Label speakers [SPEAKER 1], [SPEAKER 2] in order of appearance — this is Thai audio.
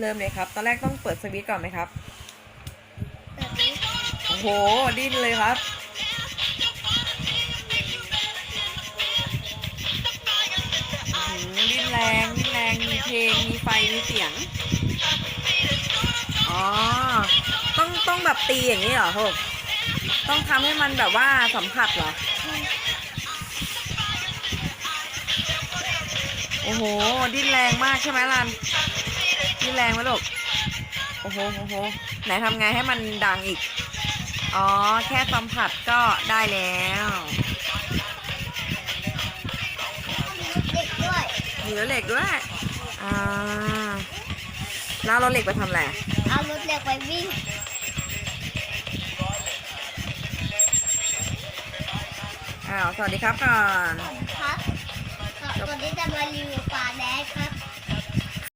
[SPEAKER 1] เริ่มเลยครับ ตอนแรกต้องเปิดสวิตช์ก่อนไหมครับ
[SPEAKER 2] แบบนี้
[SPEAKER 1] โอ้โห ดิ้นเลยครับอื้อหือดิ้นแรงดิ้นแรง มีเพลง มีไฟ มีเสียง อ๋อ ต้องต้องแบบตีอย่างนี้เหรอพวกต้องทำให้มันแบบว่าสัมผัสเหรอ โอ้โห ดิ้นแรงมากใช่ไหมลัน ดิ้นแรงไหมลูก โอ้โห โอ้โห ไหนทำไงให้มันดังอีก อ๋อ แค่สัมผัสก็ได้แล้ว
[SPEAKER 2] เด็กด้วย
[SPEAKER 1] มีรถเหล็กด้วย อ่าแล้วรถเหล็กไปทำอะไรอะ
[SPEAKER 2] เอารถเด็กไปวิ่ง
[SPEAKER 1] อ้าว สวัสดีครับก่อน
[SPEAKER 2] ค รีวิวปลาแดดครับ